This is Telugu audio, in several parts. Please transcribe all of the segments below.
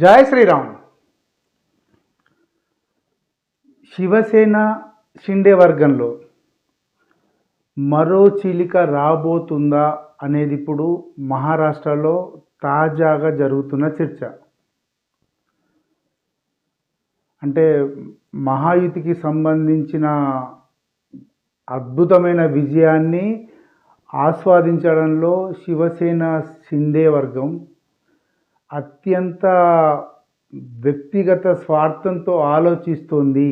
జయ శ్రీరామ్. శివసేన షిండే వర్గంలో మరో చీలిక రాబోతుందా అనేది ఇప్పుడు మహారాష్ట్రలో తాజాగా జరుగుతున్న చర్చ. అంటే మహాయుతికి సంబంధించిన అద్భుతమైన విజయాన్ని ఆస్వాదించడంలో శివసేన షిండే వర్గం అత్యంత వ్యక్తిగత స్వార్థంతో ఆలోచిస్తోంది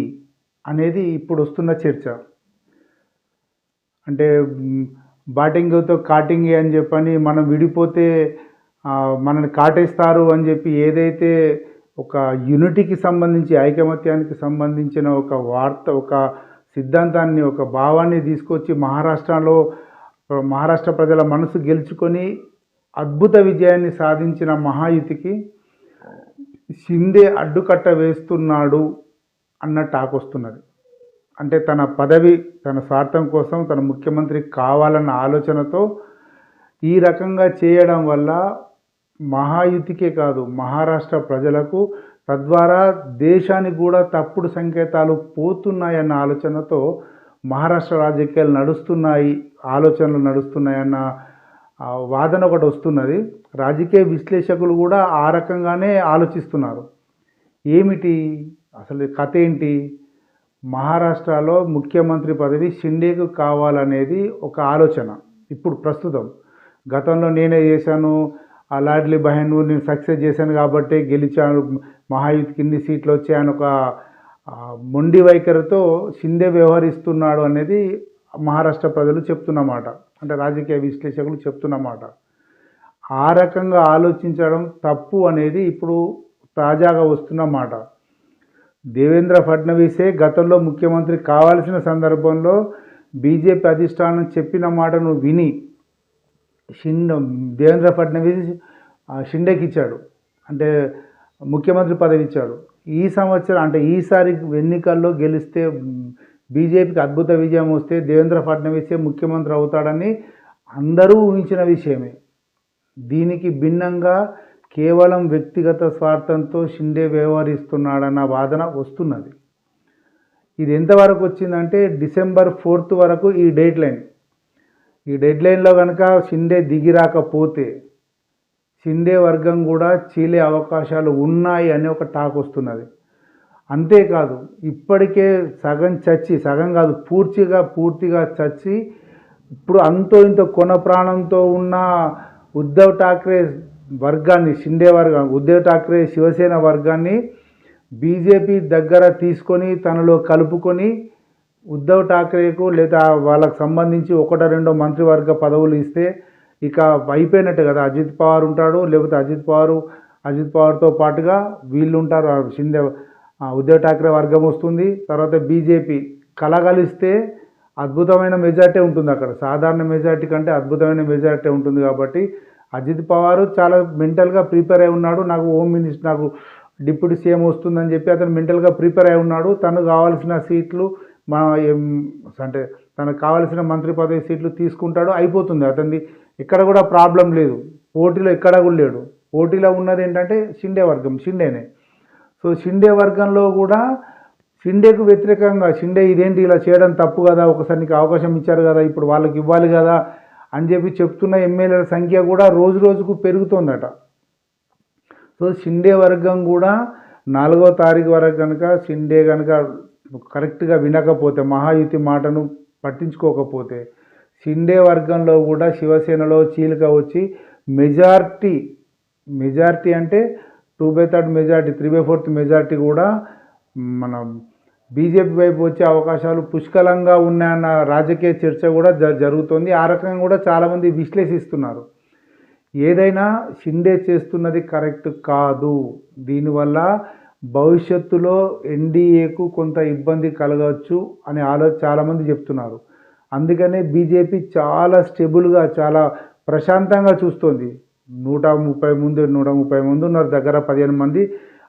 అనేది ఇప్పుడు వస్తున్న చర్చ. అంటే బ్యాటింగ్తో బాటింగ్తో కాటింగ్ అని చెప్పని మనం విడిపోతే మనల్ని కాటేస్తారు అని చెప్పి ఏదైతే ఒక యూనిటీకి సంబంధించి ఐకమత్యానికి సంబంధించిన ఒక వార్త ఒక సిద్ధాంతాన్ని ఒక భావాన్ని తీసుకొచ్చి మహారాష్ట్రలో మహారాష్ట్ర ప్రజల మనసు గెలుచుకొని అద్భుత విజయాన్ని సాధించిన మహాయుతికి షిందే అడ్డుకట్ట వేస్తున్నాడు అన్న టాక్ వస్తున్నది. అంటే తన పదవి తన స్వార్థం కోసం తన ముఖ్యమంత్రి కావాలన్న ఆలోచనతో ఈ రకంగా చేయడం వల్ల మహాయుతికే కాదు మహారాష్ట్ర ప్రజలకు తద్వారా దేశానికి కూడా తప్పుడు సంకేతాలు పోతున్నాయన్న ఆలోచనతో మహారాష్ట్ర రాజకీయాలు నడుస్తున్నాయి ఆలోచనలు నడుస్తున్నాయన్న వాదన ఒకటి వస్తున్నది. రాజకీయ విశ్లేషకులు కూడా ఆ రకంగానే ఆలోచిస్తున్నారు. ఏమిటి? అసలు కథ ఏంటి? మహారాష్ట్రలో ముఖ్యమంత్రి పదవి షిండేకు కావాలనేది ఒక ఆలోచన. ఇప్పుడు ప్రస్తుతం గతంలో నేనే చేశాను ఆ లాడ్లీ బహన్ నేను సక్సెస్ చేశాను కాబట్టి గెలిచాను మహాయుతికి కింది సీట్లు వచ్చాయని ఒక మొండి వైఖరితో షిండే వ్యవహరిస్తున్నాడు అనేది మహారాష్ట్ర ప్రజలు చెప్తున్నమాట. అంటే రాజకీయ విశ్లేషకులు చెప్తున్నమాట. ఆ రకంగా ఆలోచించడం తప్పు అనేది ఇప్పుడు తాజాగా వస్తున్నమాట. దేవేంద్ర ఫడ్నవీసే గతంలో ముఖ్యమంత్రి కావాల్సిన సందర్భంలో బీజేపీ అధిష్టానం చెప్పిన మాటను విని షిండ్ దేవేంద్ర ఫడ్నవీస్ షిండేకి ఇచ్చాడు అంటే ముఖ్యమంత్రి పదవి ఇచ్చాడు ఈ సంవత్సరం అంటే ఈసారి ఎన్నికల్లో గెలిస్తే బీజేపీకి అద్భుత విజయం వస్తే దేవేంద్ర ఫడ్నవీసే ముఖ్యమంత్రి అవుతాడని అందరూ ఊహించిన విషయమే. దీనికి భిన్నంగా కేవలం వ్యక్తిగత స్వార్థంతో షిండే వ్యవహరిస్తున్నాడన్న వాదన వస్తున్నది. ఇది ఎంతవరకు వచ్చిందంటే డిసెంబర్ ఫోర్త్ వరకు ఈ డెడ్ లైన్ ఈ డెడ్ లైన్లో కనుక షిండే దిగి రాకపోతే షిండే వర్గం కూడా చీలే అవకాశాలు ఉన్నాయి అని ఒక టాక్ వస్తున్నది. అంతేకాదు ఇప్పటికే సగం చచ్చి సగం కాదు పూర్తిగా పూర్తిగా చచ్చి ఇప్పుడు అంతో ఇంత కొన ప్రాణంతో ఉన్న ఉద్ధవ్ ఠాక్రే వర్గాన్ని షిండే వర్గం ఉద్ధవ్ ఠాక్రే శివసేన వర్గాన్ని బీజేపీ దగ్గర తీసుకొని తనలో కలుపుకొని ఉద్ధవ్ ఠాక్రేకు లేదా వాళ్ళకు సంబంధించి ఒకటో రెండో మంత్రివర్గ పదవులు ఇస్తే ఇక అయిపోయినట్టు కదా. అజిత్ పవార్ ఉంటాడు లేకపోతే అజిత్ పవార్ అజిత్ పవార్తో పాటుగా వీళ్ళు ఉంటారు ఆ షిందే ఉద్ధవ్ ఠాక్రే వర్గం వస్తుంది. తర్వాత బీజేపీ. కలగలిస్తే అద్భుతమైన మెజార్టీ ఉంటుంది అక్కడ. సాధారణ మెజార్టీ కంటే అద్భుతమైన మెజార్టీ ఉంటుంది కాబట్టి అజిత్ పవారు చాలా మెంటల్గా ప్రిపేర్ అయి ఉన్నాడు. నాకు హోమ్ మినిస్టర్ నాకు డిప్యూటీ సీఎం వస్తుందని చెప్పి అతను మెంటల్గా ప్రిపేర్ అయి ఉన్నాడు. తను కావాల్సిన సీట్లు మన అంటే తనకు కావాల్సిన మంత్రి పదవి సీట్లు తీసుకుంటాడు. అయిపోతుంది. అతనిది ఎక్కడ కూడా ప్రాబ్లం లేదు. పోటీలో ఎక్కడ కూడా లేడు. పోటీలో ఉన్నది ఏంటంటే షిండే వర్గం. షిండేనే. సో షిండే వర్గంలో కూడా షిండేకు వ్యతిరేకంగా షిండే ఇదేంటి ఇలా చేయడం తప్పు కదా ఒకసారి నీకు అవకాశం ఇచ్చారు కదా ఇప్పుడు వాళ్ళకి ఇవ్వాలి కదా అని చెప్పి చెప్తున్న ఎమ్మెల్యేల సంఖ్య కూడా రోజు రోజుకు పెరుగుతోందట. సో షిండే వర్గం కూడా నాలుగో తారీఖు వరకు కనుక షిండే కనుక కరెక్ట్గా వినకపోతే మహాయుతి మాటను పట్టించుకోకపోతే షిండే వర్గంలో కూడా శివసేనలో చీలిక వచ్చి మెజార్టీ మెజార్టీ అంటే two by third majority three by fourth majority కూడా మన బీజేపీ వైపు వచ్చే అవకాశాలు పుష్కలంగా ఉన్నాయన్న రాజకీయ చర్చ కూడా జ జరుగుతుంది. ఆ రకంగా కూడా చాలామంది విశ్లేషిస్తున్నారు. ఏదైనా షిండే చేస్తున్నది కరెక్ట్ కాదు. దీనివల్ల భవిష్యత్తులో ఎన్డీఏకు కొంత ఇబ్బంది కలగవచ్చు అని ఆలో చాలామంది చెప్తున్నారు. అందుకనే బీజేపీ చాలా స్టెబుల్గా చాలా ప్రశాంతంగా చూస్తోంది. నూట ముప్పై ముందు నూట ముప్పై మంది ఉన్నారు. దగ్గర పదిహేను మంది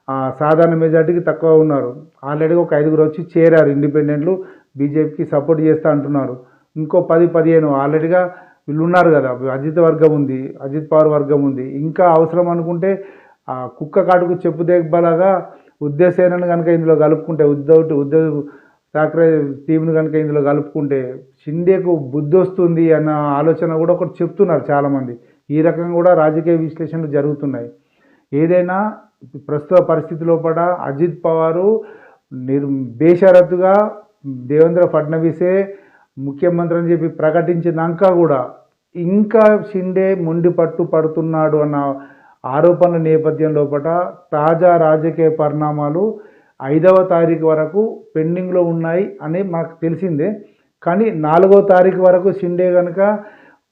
ఆ, సాధారణ మెజార్టీకి తక్కువ ఉన్నారు. ఆల్రెడీ ఒక ఐదుగురు వచ్చి చేరారు ఇండిపెండెంట్లు. బీజేపీకి సపోర్ట్ చేస్తా అంటున్నారు. ఇంకో పది పదిహేను ఆల్రెడీగా వీళ్ళు ఉన్నారు కదా. అజిత్ వర్గం ఉంది అజిత్ పవార్ వర్గం ఉంది. ఇంకా అవసరం అనుకుంటే ఆ కుక్క కాటుకు చెప్పు దేగ్బలాగా ఉద్దేశేనని కనుక ఇందులో కలుపుకుంటే ఉద్ధవ్ ఉద్ధవ్ ఠాక్రే టీంను కనుక ఇందులో కలుపుకుంటే షిండేకు బుద్ధి వస్తుంది అన్న ఆలోచన కూడా ఒకటి చెప్తున్నారు చాలామంది. ఈ రకంగా కూడా రాజకీయ విశ్లేషణలు జరుగుతున్నాయి. ఏదైనా ప్రస్తుత పరిస్థితి లోపల అజిత్ పవారు నిర్ బేషరతుగా దేవేంద్ర ఫడ్నవీసే ముఖ్యమంత్రి అని చెప్పి ప్రకటించినాక కూడా ఇంకా షిండే మొండి పట్టు పడుతున్నాడు అన్న ఆరోపణల నేపథ్యం లోపల తాజా రాజకీయ పరిణామాలు ఐదవ తారీఖు వరకు పెండింగ్లో ఉన్నాయి అని మాకు తెలిసిందే. కానీ నాలుగో తారీఖు వరకు షిండే కనుక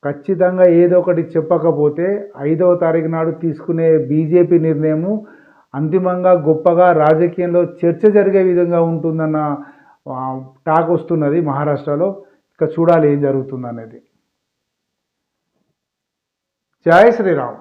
ఖచ్చితంగా ఏదో ఒకటి చెప్పకపోతే ఐదవ తారీఖు నాడు తీసుకునే బీజేపీ నిర్ణయము అంతిమంగా గొప్పగా రాజకీయంలో చర్చ జరిగే విధంగా ఉంటుందన్న టాక్ వస్తున్నది మహారాష్ట్రలో. ఇక చూడాలి ఏం జరుగుతుంది అనేది జై శ్రీరామ్.